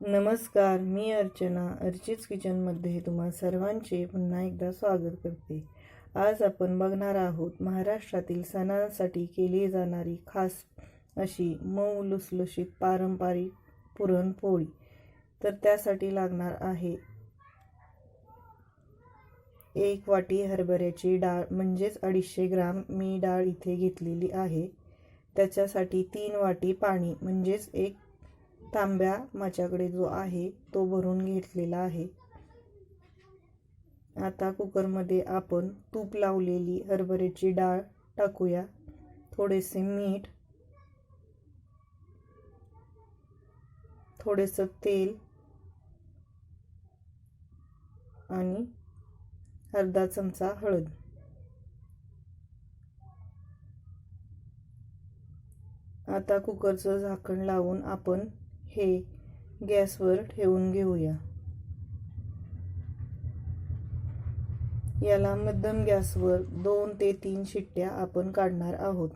नमस्कार मी अर्चना. अर्चित किचनमध्ये तुम्हा सर्वांचे पुन्हा एकदा स्वागत करते. आज आपण बघणार आहोत महाराष्ट्रातील सणांसाठी केली जाणारी खास अशी मऊ लुसलुशीत पारंपरिक पुरणपोळी. तर त्यासाठी लागणार आहे एक वाटी हरभऱ्याची डाळ म्हणजेच अडीचशे ग्राम मी डाळ इथे घेतलेली आहे. त्याच्यासाठी तीन वाटी पाणी म्हणजेच एक तांब्या माझ्याकडे जो आहे तो भरून घेतलेला आहे. आता कुकरमध्ये आपण तूप लावलेली हरभऱ्याची डाळ टाकूया. थोडेसे मीठ थोडेसं तेल आणि अर्धा चमचा हळद. आता कुकरचं झाकण लावून आपण हे गॅसवर ठेवून घेऊया. याला मध्यम गॅसवर दोन ते तीन शिट्ट्या आपण काढणार आहोत.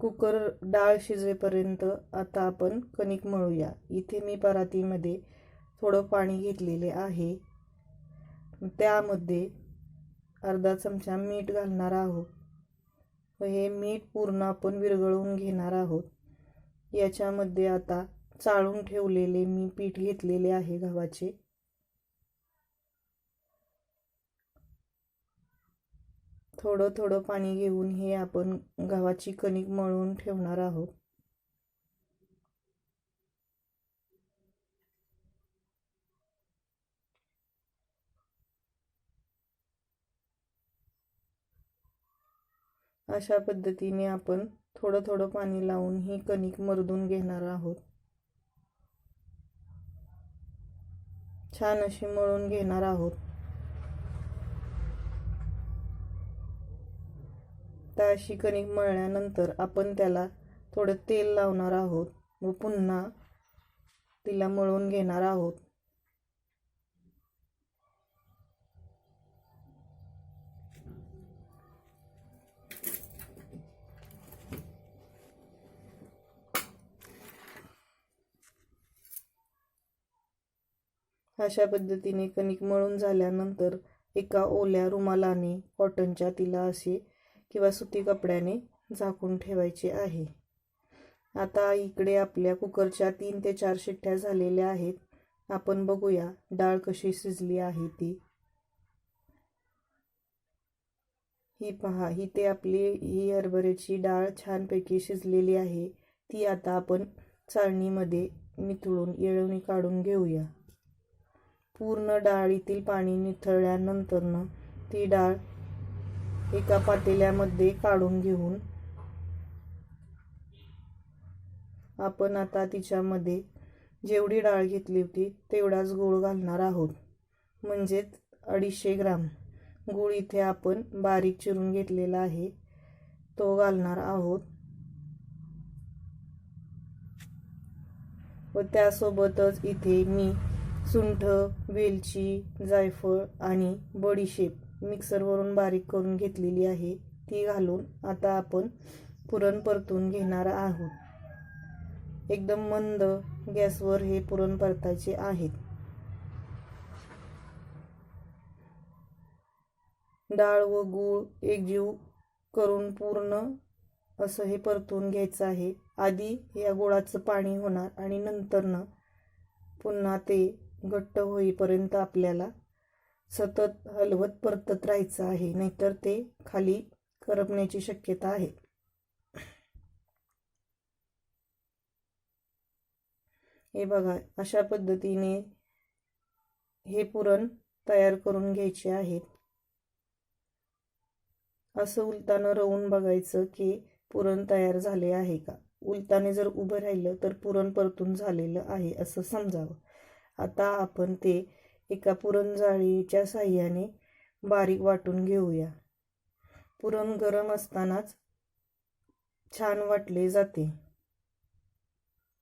कुकर डाळ शिजेपर्यंत आता आपण कणिक मळूया. इथे मी परातीमध्ये थोडं पाणी घेतलेले आहे. त्यामध्ये अर्धा चमचा मीठ घालणार आहोत. व हे मीठ पूर्ण आपण विरघळवून घेणार आहोत. याच्यामध्ये आता चाळून ठेवलेले मी पीठ घेतलेले आहे गव्हाचे. थोडं थोडं पाणी घेऊन हे आपण गव्हाची कणिक मळून ठेवणार आहोत. अशा पद्धतीने आपण थोडं थोडं पाणी लावून ही कणिक मरदून घेणार आहोत. छान अशी मळून घेणार आहोत. तर अशी कणिक मळल्यानंतर आपण त्याला थोडं तेल लावणार आहोत व पुन्हा तिला मळून घेणार आहोत. अशा पद्धतीने कणिक मळून झाल्यानंतर एका ओल्या रुमालाने कॉटनच्या तिला असे किंवा सुती कपड्याने झाकून ठेवायचे आहे. आता इकडे आपल्या कुकरच्या तीन ते चार शिट्ट्या झालेल्या आहेत. आपण बघूया डाळ कशी शिजली आहे ती. ही पहा ही ते आपली ही हरभऱ्याची डाळ छानपैकी शिजलेली आहे. ती आता आपण चाळणीमध्ये निथळून येळवणी काढून घेऊया. पूर्ण डाळीतील पाणी निथळल्यानंतरनं ती डाळ एका पातेल्यामध्ये काढून घेऊन आपण आता तिच्यामध्ये जेवढी डाळ घेतली होती तेवढाच गूळ घालणार आहोत. म्हणजेच अडीचशे ग्राम. गूळ इथे आपण बारीक चिरून घेतलेला आहे. तो घालणार आहोत. व त्यासोबतच इथे मी सुंठ वेलची जायफळ आणि बडीशेप मिक्सरवरून बारीक करून घेतलेली आहे. ती घालून आता आपण पुरण परतून घेणार आहोत. एकदम मंद गॅसवर हे पुरण परतायचे आहेत. डाळ व गूळ एकजीव करून पूर्ण असं हे परतून घ्यायचं आहे. आधी या गुळाचं पाणी होणार आणि नंतरनं पुन्हा ते घट्ट होईपर्यंत आपल्याला सतत हलवत परतत राहायचं आहे नाहीतर ते खाली करपण्याची शक्यता आहे. हे बघा अशा पद्धतीने हे पुरण तयार करून घ्यायचे आहेत असं उलतानं रवून बघायचं की पुरण तयार झाले आहे का? उलताने जर उभं राहिलं तर पुरण परतून झालेलं आहे असं समजावं. आता आपण ते एका पुरणजाळीच्या साह्याने बारीक वाटून घेऊया. पुरण गरम असतानाच छान वाटले जाते.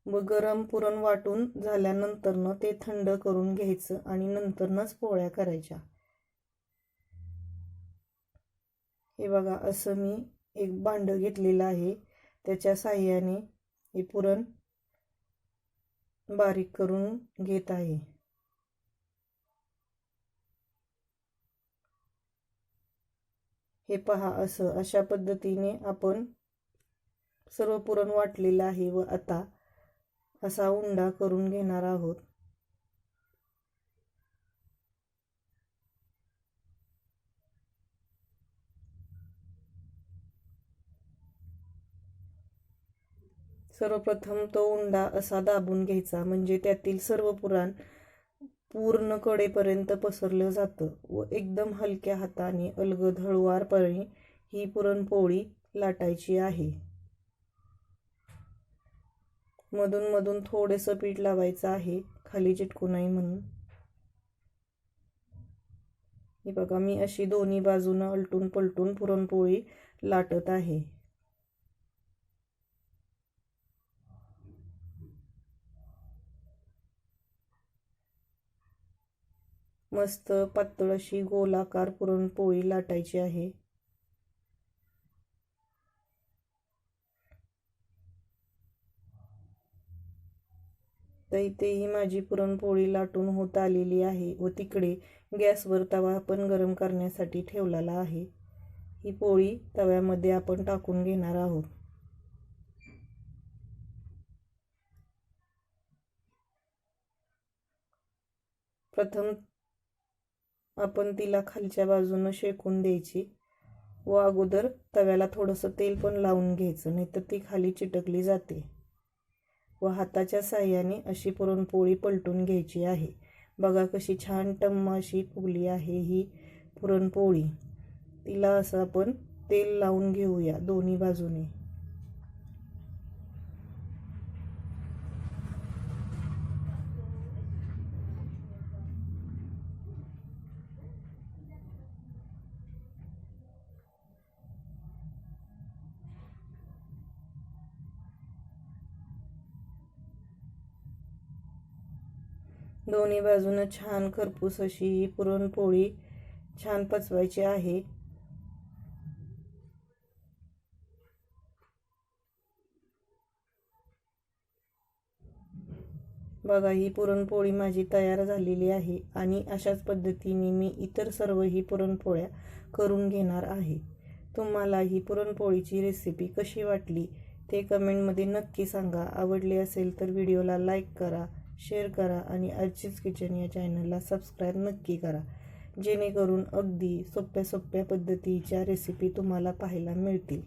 व गरम पुरण वाटून झाल्यानंतरनं ते थंड करून घ्यायचं आणि नंतरनंच पोळ्या करायच्या. हे बघा असं मी एक भांडं घेतलेलं आहे. त्याच्या साह्याने हे पुरण बारीक करून घेत आहे. हे पहा असं अशा पद्धतीने आपण सर्व पुरण वाटलेलं आहे व आता असा उंडा करून घेणार आहोत. सर्वप्रथम तो उंडा असा दाबून घ्यायचा म्हणजे त्यातील सर्व पुराण पूर्ण कडेपर्यंत पसरलं जातं व एकदम हलक्या हाताने अलगद हळुवारपणे ही पुरणपोळी लाटायची आहे. मधून मधून थोडंसं पीठ लावायचं आहे खाली चिटकू नाही म्हणून. ही बघा मी अशी दोन्ही बाजूनं अलटून पलटून पुरणपोळी लाटत आहे. मस्त पातळ अशी गोलाकार पुरणपोळी लाटायची आहे. तर इथेही माझी पुरणपोळी लाटून होत आलेली आहे व तिकडे गॅसवर तवा पण गरम करण्यासाठी ठेवलेला आहे. ही पोळी तव्यामध्ये आपण टाकून घेणार आहोत. प्रथम आपण तिला खालच्या बाजूनं शेकून द्यायची व अगोदर तव्याला थोडंसं तेल पण लावून घ्यायचं नाही तर ती खाली चिटकली जाते. व हाताच्या साह्याने अशी पुरणपोळी पलटून घ्यायची आहे. बघा कशी छान टम्म अशी फुगली आहे ही पुरणपोळी. तिला असं आपण तेल लावून घेऊया दोन्ही बाजूने. दोन्ही बाजूनं छान खरपूस अशी ही पुरणपोळी छान पचवायची आहे. बघा ही पुरणपोळी माझी तयार झालेली आहे आणि अशाच पद्धतीने मी इतर सर्व ही पुरणपोळ्या करून घेणार आहे. तुम्हाला ही पुरणपोळीची रेसिपी कशी वाटली ते कमेंटमध्ये नक्की सांगा. आवडली असेल तर व्हिडिओला लाईक करा. शेअर करा आणि आजचीच किचन या चॅनलला सबस्क्राईब नक्की करा. जेणेकरून अगदी सोप्या सोप्या पद्धतीच्या रेसिपी तुम्हाला पाहायला मिळतील.